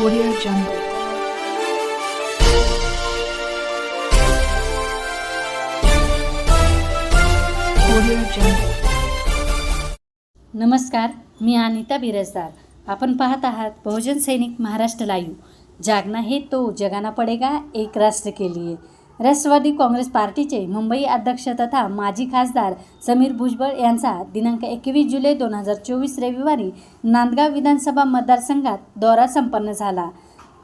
Audio Jungle. Audio Jungle. नमस्कार मी अनिता बिरजदार आपण पाहत आहात बहुजन सैनिक महाराष्ट्र लाईव्ह जागना हे तो जगाना पडेगा एक राष्ट्र के लिए राष्ट्रवादी काँग्रेस पार्टीचे मुंबई अध्यक्ष तथा माजी खासदार समीर भुजबळ यांचा दिनांक एकवीस जुलै दोन हजार चोवीस रविवारी नांदगाव विधानसभा मतदारसंघात दौरा संपन्न झाला.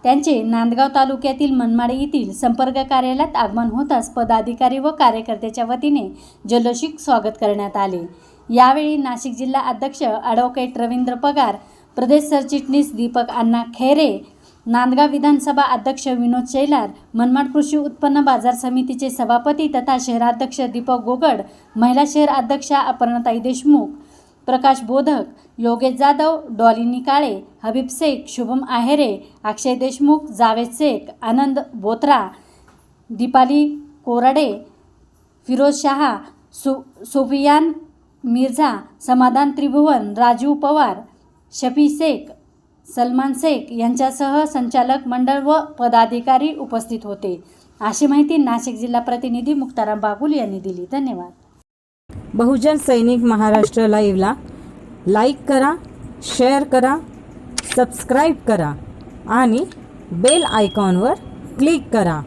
त्यांचे नांदगाव तालुक्यातील मनमाडे येथील संपर्क कार्यालयात आगमन होताच पदाधिकारी व कार्यकर्त्याच्या वतीने जल्लोषिक स्वागत करण्यात आले. यावेळी नाशिक जिल्हा अध्यक्ष ॲडव्होकेट रवींद्र पगार प्रदेश सरचिटणीस दीपक अण्णा खैरे नांदगाव विधानसभा अध्यक्ष विनोद शैलार मनमाड कृषी उत्पन्न बाजार समितीचे सभापती तथा शहराध्यक्ष दीपक गोगड महिला शहर अध्यक्षा अपर्णाताई देशमुख प्रकाश बोधक योगेश जाधव डॉलिनी काळे हबीब शेख शुभम आहेरे अक्षय देशमुख जावेद शेख आनंद बोत्रा दीपाली कोराडे फिरोज शहा सु सोफियान मिर्झा समाधान त्रिभुवन राजीव पवार शफी शेख सलमान शेख यांच्यासह संचालक मंडळ व पदाधिकारी उपस्थित होते. अशी माहिती नाशिक जिल्हा प्रतिनिधी मुक्ताराम बागुल यांनी दिली. धन्यवाद. बहुजन सैनिक महाराष्ट्र लाईव्हला लाईक करा शेअर करा सबस्क्राईब करा आणि बेल आयकॉनवर क्लिक करा.